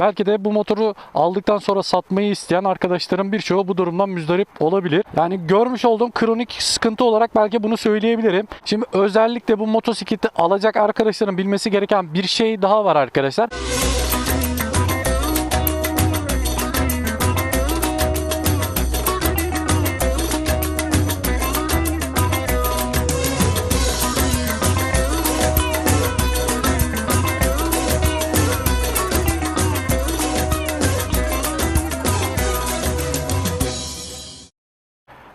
Belki de bu motoru aldıktan sonra satmayı isteyen arkadaşların birçoğu bu durumdan müzdarip olabilir. Yani görmüş olduğum kronik sıkıntı olarak belki bunu söyleyebilirim. Şimdi özellikle bu motosikleti alacak arkadaşların bilmesi gereken bir şey daha var arkadaşlar.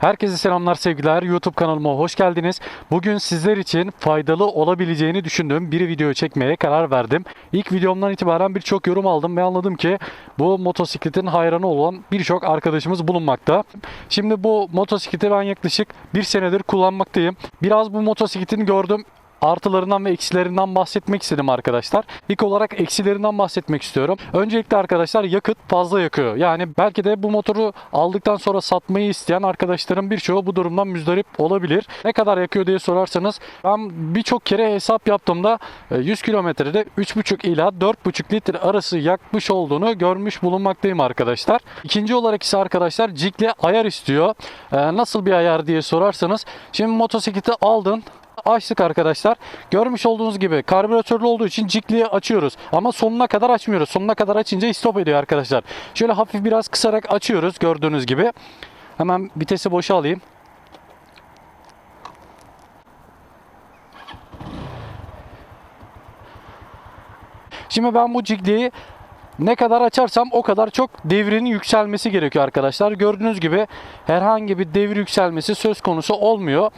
Herkese selamlar sevgiler. YouTube kanalıma hoş geldiniz. Bugün sizler için faydalı olabileceğini düşündüğüm bir video çekmeye karar verdim. İlk videomdan itibaren birçok yorum aldım ve anladım ki bu motosikletin hayranı olan birçok arkadaşımız bulunmakta. Şimdi bu motosikleti ben yaklaşık bir senedir kullanmaktayım. Biraz bu motosikletin gördüğüm artılarından ve eksilerinden bahsetmek istedim arkadaşlar. İlk olarak eksilerinden bahsetmek istiyorum. Öncelikle arkadaşlar yakıt fazla yakıyor. Yani belki de bu motoru aldıktan sonra satmayı isteyen arkadaşların birçoğu bu durumdan müzdarip olabilir. Ne kadar yakıyor diye sorarsanız ben birçok kere hesap yaptığımda e, 100 kilometrede 3,5 ila 4,5 litre arası yakmış olduğunu görmüş bulunmaktayım arkadaşlar. İkinci olarak ise arkadaşlar cikle ayar istiyor. E, Nasıl bir ayar diye sorarsanız şimdi motosikleti aldın açtık arkadaşlar. Görmüş olduğunuz gibi karbüratörlü olduğu için cikliği açıyoruz. Ama sonuna kadar açmıyoruz. Sonuna kadar açınca stop ediyor arkadaşlar. Şöyle hafif biraz kısarak açıyoruz gördüğünüz gibi. Hemen vitesi boşa alayım. Şimdi ben bu cikliği ne kadar açarsam o kadar çok devrinin yükselmesi gerekiyor arkadaşlar. Gördüğünüz gibi herhangi bir devir yükselmesi söz konusu olmuyor.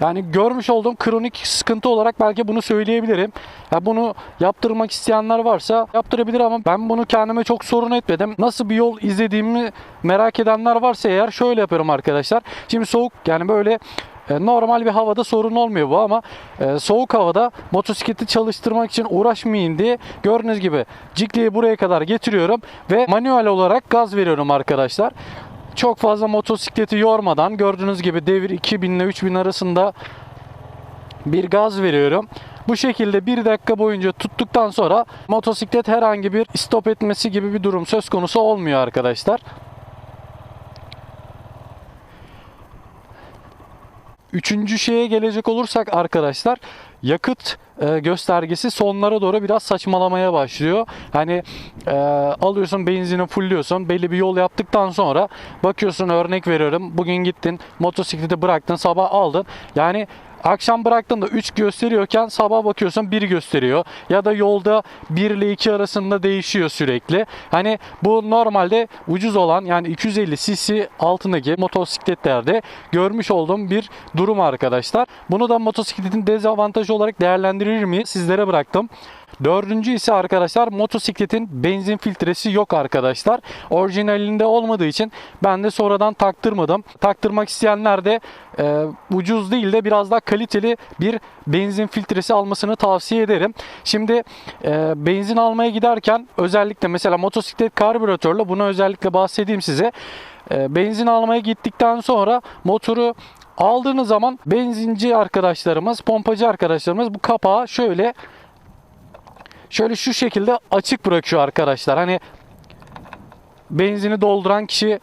Yani görmüş olduğum kronik sıkıntı olarak belki bunu söyleyebilirim. Ya bunu yaptırmak isteyenler varsa yaptırabilir ama ben bunu kendime çok sorun etmedim. Nasıl bir yol izlediğimi merak edenler varsa eğer şöyle yapıyorum arkadaşlar. Şimdi soğuk yani böyle e, normal bir havada sorun olmuyor bu ama e, soğuk havada motosikleti çalıştırmak için uğraşmayın diye gördüğünüz gibi cikliği buraya kadar getiriyorum ve manuel olarak gaz veriyorum arkadaşlar çok fazla motosikleti yormadan gördüğünüz gibi devir 2000 ile 3000 arasında bir gaz veriyorum. Bu şekilde bir dakika boyunca tuttuktan sonra motosiklet herhangi bir stop etmesi gibi bir durum söz konusu olmuyor arkadaşlar. Üçüncü şeye gelecek olursak arkadaşlar yakıt e, göstergesi sonlara doğru biraz saçmalamaya başlıyor. Hani e, alıyorsun benzini fullliyorsun belli bir yol yaptıktan sonra bakıyorsun örnek veriyorum bugün gittin motosikleti bıraktın sabah aldın. Yani Akşam bıraktığında 3 gösteriyorken sabah bakıyorsun 1 gösteriyor. Ya da yolda 1 ile 2 arasında değişiyor sürekli. Hani bu normalde ucuz olan yani 250 cc altındaki motosikletlerde görmüş olduğum bir durum arkadaşlar. Bunu da motosikletin dezavantajı olarak değerlendirir mi sizlere bıraktım. Dördüncü ise arkadaşlar motosikletin benzin filtresi yok arkadaşlar. Orijinalinde olmadığı için ben de sonradan taktırmadım. Taktırmak isteyenler de e, ucuz değil de biraz daha kaliteli bir benzin filtresi almasını tavsiye ederim. Şimdi e, benzin almaya giderken özellikle mesela motosiklet karbüratörlü buna özellikle bahsedeyim size. E, benzin almaya gittikten sonra motoru aldığınız zaman benzinci arkadaşlarımız, pompacı arkadaşlarımız bu kapağı şöyle şöyle şu şekilde açık bırakıyor arkadaşlar. Hani benzini dolduran kişi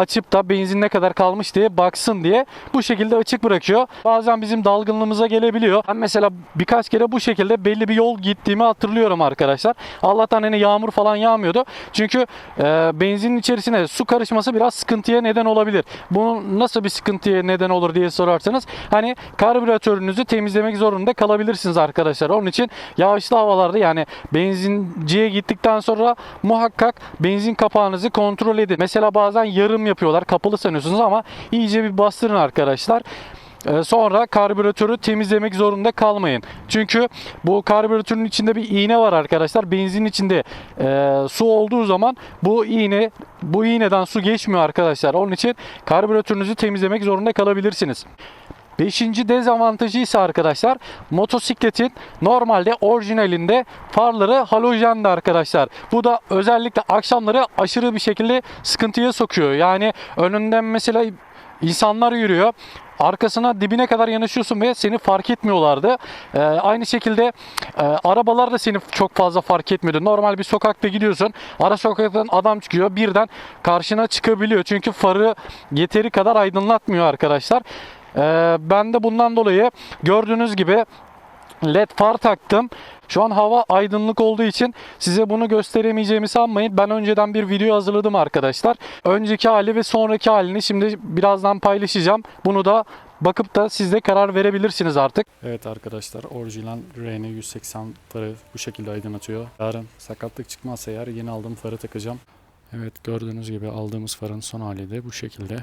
açıp da benzin ne kadar kalmış diye baksın diye bu şekilde açık bırakıyor. Bazen bizim dalgınlığımıza gelebiliyor. Ben mesela birkaç kere bu şekilde belli bir yol gittiğimi hatırlıyorum arkadaşlar. Allah'tan hani yağmur falan yağmıyordu. Çünkü e, benzinin içerisine su karışması biraz sıkıntıya neden olabilir. Bu nasıl bir sıkıntıya neden olur diye sorarsanız hani karbüratörünüzü temizlemek zorunda kalabilirsiniz arkadaşlar. Onun için yağışlı havalarda yani benzinciye gittikten sonra muhakkak benzin kapağınızı kontrol edin. Mesela bazen yarım yapıyorlar. Kapalı sanıyorsunuz ama iyice bir bastırın arkadaşlar. Ee, Sonra karbüratörü temizlemek zorunda kalmayın. Çünkü bu karbüratörün içinde bir iğne var arkadaşlar. Benzin içinde e, su olduğu zaman bu iğne bu iğneden su geçmiyor arkadaşlar. Onun için karbüratörünüzü temizlemek zorunda kalabilirsiniz. Beşinci dezavantajı ise arkadaşlar motosikletin normalde orijinalinde farları halojendi arkadaşlar. Bu da özellikle akşamları aşırı bir şekilde sıkıntıya sokuyor. Yani önünden mesela insanlar yürüyor. arkasına dibine kadar yanaşıyorsun ve seni fark etmiyorlardı. Ee, aynı şekilde e, arabalar da seni çok fazla fark etmiyordu. Normal bir sokakta gidiyorsun. Ara sokaktan adam çıkıyor. Birden karşına çıkabiliyor. Çünkü farı yeteri kadar aydınlatmıyor arkadaşlar. Ee, ben de bundan dolayı gördüğünüz gibi led far taktım. Şu an hava aydınlık olduğu için size bunu gösteremeyeceğimi sanmayın. Ben önceden bir video hazırladım arkadaşlar. Önceki hali ve sonraki halini şimdi birazdan paylaşacağım. Bunu da bakıp da siz de karar verebilirsiniz artık. Evet arkadaşlar orijinal RN 180 farı bu şekilde aydınlatıyor. Yarın sakatlık çıkmazsa eğer yeni aldığım farı takacağım. Evet gördüğünüz gibi aldığımız farın son hali de bu şekilde.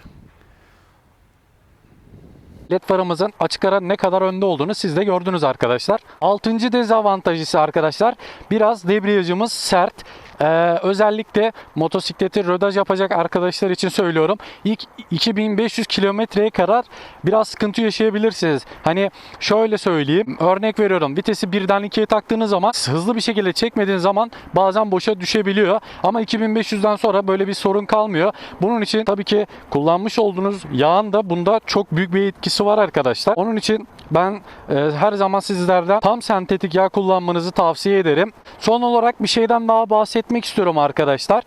LED farımızın açık ara ne kadar önde olduğunu siz de gördünüz arkadaşlar. Altıncı dezavantajı ise arkadaşlar biraz debriyajımız sert. Ee, özellikle motosikleti rödaj yapacak arkadaşlar için söylüyorum. İlk 2500 kilometreye kadar biraz sıkıntı yaşayabilirsiniz. Hani şöyle söyleyeyim. Örnek veriyorum. Vitesi birden ikiye taktığınız zaman hızlı bir şekilde çekmediğiniz zaman bazen boşa düşebiliyor. Ama 2500'den sonra böyle bir sorun kalmıyor. Bunun için tabii ki kullanmış olduğunuz yağın da bunda çok büyük bir etkisi var arkadaşlar. Onun için ben e, her zaman sizlerden tam sentetik yağ kullanmanızı tavsiye ederim. Son olarak bir şeyden daha bahsetmek istiyorum arkadaşlar.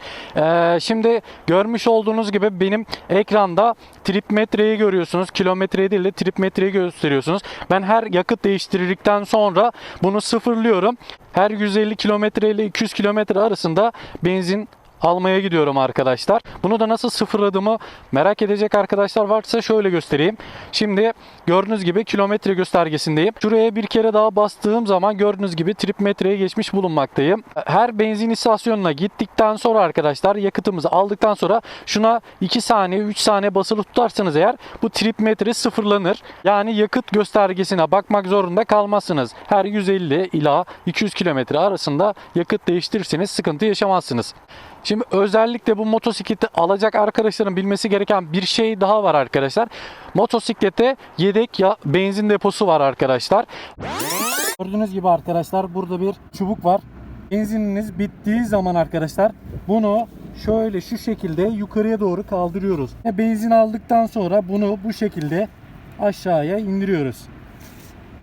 E, şimdi görmüş olduğunuz gibi benim ekranda trip metreyi görüyorsunuz. Kilometreyi değil de trip metreyi gösteriyorsunuz. Ben her yakıt değiştirdikten sonra bunu sıfırlıyorum. Her 150 kilometre ile 200 kilometre arasında benzin almaya gidiyorum arkadaşlar. Bunu da nasıl sıfırladığımı merak edecek arkadaşlar varsa şöyle göstereyim. Şimdi gördüğünüz gibi kilometre göstergesindeyim. Şuraya bir kere daha bastığım zaman gördüğünüz gibi trip metreye geçmiş bulunmaktayım. Her benzin istasyonuna gittikten sonra arkadaşlar yakıtımızı aldıktan sonra şuna 2 saniye 3 saniye basılı tutarsanız eğer bu trip metre sıfırlanır. Yani yakıt göstergesine bakmak zorunda kalmazsınız. Her 150 ila 200 kilometre arasında yakıt değiştirirseniz sıkıntı yaşamazsınız. Şimdi özellikle bu motosikleti alacak arkadaşların bilmesi gereken bir şey daha var arkadaşlar. Motosiklete yedek ya benzin deposu var arkadaşlar. Gördüğünüz gibi arkadaşlar burada bir çubuk var. Benzininiz bittiği zaman arkadaşlar bunu şöyle şu şekilde yukarıya doğru kaldırıyoruz. Benzin aldıktan sonra bunu bu şekilde aşağıya indiriyoruz.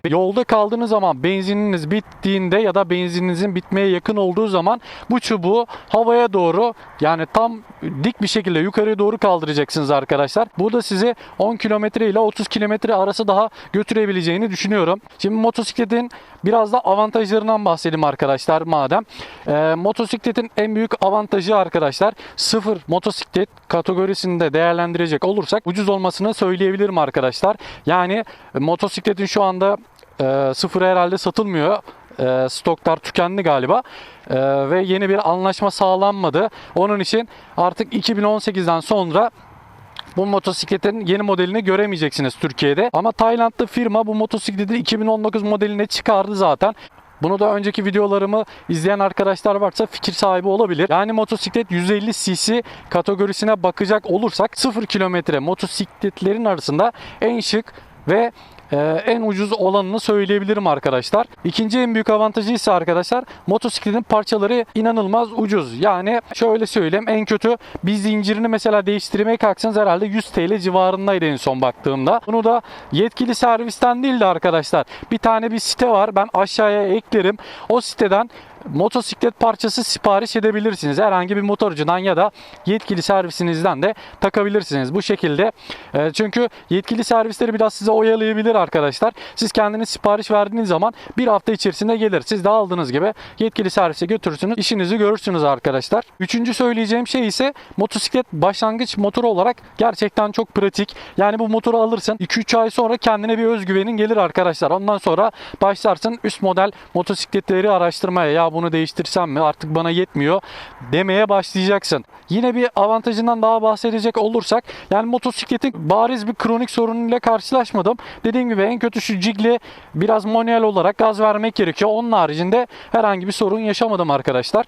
Yolda kaldığınız zaman benzininiz bittiğinde ya da benzininizin bitmeye yakın olduğu zaman bu çubuğu havaya doğru yani tam dik bir şekilde yukarıya doğru kaldıracaksınız arkadaşlar. Bu da sizi 10 kilometre ile 30 kilometre arası daha götürebileceğini düşünüyorum. Şimdi motosikletin biraz da avantajlarından bahsedeyim arkadaşlar madem. Ee, motosikletin en büyük avantajı arkadaşlar sıfır motosiklet kategorisinde değerlendirecek olursak ucuz olmasını söyleyebilirim arkadaşlar. Yani motosikletin şu anda e, sıfır herhalde satılmıyor. E, stoklar tükendi galiba E, ve yeni bir anlaşma sağlanmadı. Onun için artık 2018'den sonra bu motosikletin yeni modelini göremeyeceksiniz Türkiye'de. Ama Taylandlı firma bu motosikleti 2019 modeline çıkardı zaten. Bunu da önceki videolarımı izleyen arkadaşlar varsa fikir sahibi olabilir. Yani motosiklet 150 cc kategorisine bakacak olursak 0 kilometre motosikletlerin arasında en şık ve en ucuz olanını söyleyebilirim arkadaşlar. İkinci en büyük avantajı ise arkadaşlar motosikletin parçaları inanılmaz ucuz. Yani şöyle söyleyeyim en kötü bir zincirini mesela değiştirmeye kalksanız herhalde 100 TL civarındaydı en son baktığımda. Bunu da yetkili servisten değil de arkadaşlar bir tane bir site var ben aşağıya eklerim. O siteden motosiklet parçası sipariş edebilirsiniz. Herhangi bir motorcudan ya da yetkili servisinizden de takabilirsiniz bu şekilde. E, çünkü yetkili servisleri biraz size oyalayabilir arkadaşlar. Siz kendiniz sipariş verdiğiniz zaman bir hafta içerisinde gelir. Siz de aldığınız gibi yetkili servise götürürsünüz. işinizi görürsünüz arkadaşlar. Üçüncü söyleyeceğim şey ise motosiklet başlangıç motoru olarak gerçekten çok pratik. Yani bu motoru alırsın 2-3 ay sonra kendine bir özgüvenin gelir arkadaşlar. Ondan sonra başlarsın üst model motosikletleri araştırmaya. Ya bunu değiştirsem mi artık bana yetmiyor demeye başlayacaksın. Yine bir avantajından daha bahsedecek olursak yani motosikletin bariz bir kronik sorunuyla karşılaşmadım. Dediğim gibi en kötü şu cigli biraz manuel olarak gaz vermek gerekiyor. Onun haricinde herhangi bir sorun yaşamadım arkadaşlar.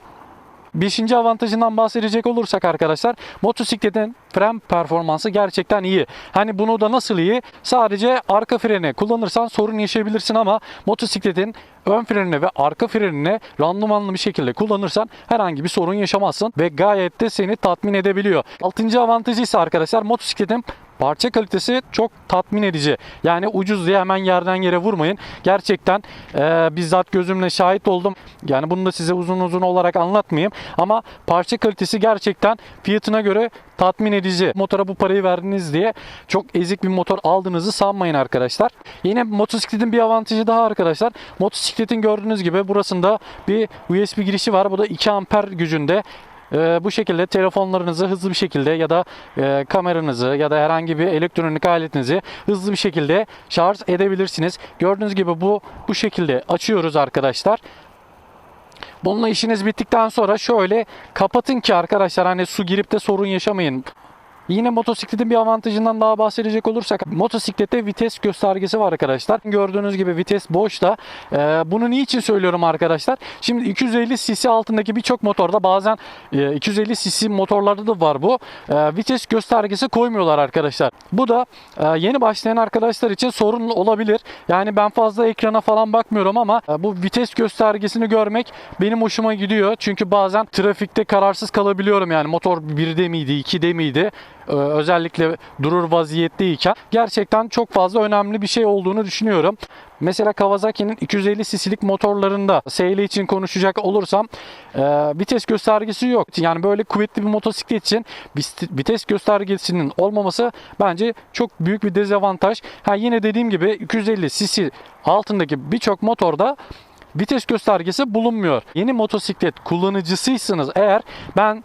Beşinci avantajından bahsedecek olursak arkadaşlar motosikletin fren performansı gerçekten iyi. Hani bunu da nasıl iyi? Sadece arka freni kullanırsan sorun yaşayabilirsin ama motosikletin ön frenini ve arka frenini randımanlı bir şekilde kullanırsan herhangi bir sorun yaşamazsın ve gayet de seni tatmin edebiliyor. Altıncı avantajı ise arkadaşlar motosikletin Parça kalitesi çok tatmin edici. Yani ucuz diye hemen yerden yere vurmayın. Gerçekten e, bizzat gözümle şahit oldum. Yani bunu da size uzun uzun olarak anlatmayayım. Ama parça kalitesi gerçekten fiyatına göre tatmin edici. Motora bu parayı verdiniz diye çok ezik bir motor aldığınızı sanmayın arkadaşlar. Yine motosikletin bir avantajı daha arkadaşlar. Motosikletin gördüğünüz gibi burasında bir USB girişi var. Bu da 2 amper gücünde. Ee, bu şekilde telefonlarınızı hızlı bir şekilde ya da e, kameranızı ya da herhangi bir elektronik aletinizi hızlı bir şekilde şarj edebilirsiniz. Gördüğünüz gibi bu bu şekilde açıyoruz arkadaşlar. Bununla işiniz bittikten sonra şöyle kapatın ki arkadaşlar hani su girip de sorun yaşamayın. Yine motosikletin bir avantajından daha bahsedecek olursak motosiklette vites göstergesi var arkadaşlar. Gördüğünüz gibi vites boşta. Ee, bunu niçin söylüyorum arkadaşlar? Şimdi 250 cc altındaki birçok motorda bazen e, 250 cc motorlarda da var bu. Ee, vites göstergesi koymuyorlar arkadaşlar. Bu da e, yeni başlayan arkadaşlar için sorun olabilir. Yani ben fazla ekrana falan bakmıyorum ama e, bu vites göstergesini görmek benim hoşuma gidiyor. Çünkü bazen trafikte kararsız kalabiliyorum yani motor 1'de miydi 2'de miydi? Ee, özellikle durur vaziyetteyken gerçekten çok fazla önemli bir şey olduğunu düşünüyorum. Mesela Kawasaki'nin 250 cc'lik motorlarında SL için konuşacak olursam e, vites göstergesi yok. Yani böyle kuvvetli bir motosiklet için vites göstergesinin olmaması bence çok büyük bir dezavantaj. Ha yine dediğim gibi 250 cc altındaki birçok motorda vites göstergesi bulunmuyor. Yeni motosiklet kullanıcısıysanız eğer ben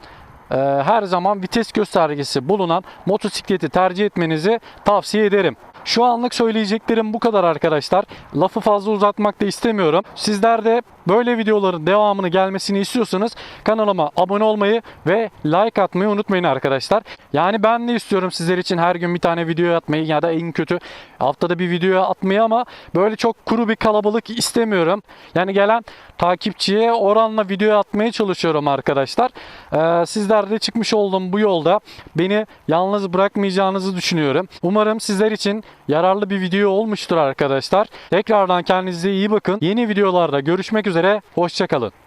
her zaman vites göstergesi bulunan motosikleti tercih etmenizi tavsiye ederim. Şu anlık söyleyeceklerim bu kadar arkadaşlar. Lafı fazla uzatmak da istemiyorum. Sizler de böyle videoların devamını gelmesini istiyorsanız kanalıma abone olmayı ve like atmayı unutmayın arkadaşlar. Yani ben de istiyorum sizler için her gün bir tane video atmayı ya da en kötü haftada bir video atmayı ama böyle çok kuru bir kalabalık istemiyorum. Yani gelen takipçiye oranla video atmaya çalışıyorum arkadaşlar. Ee, sizler de çıkmış olduğum bu yolda beni yalnız bırakmayacağınızı düşünüyorum. Umarım sizler için yararlı bir video olmuştur arkadaşlar. Tekrardan kendinize iyi bakın. Yeni videolarda görüşmek üzere. Hoşçakalın.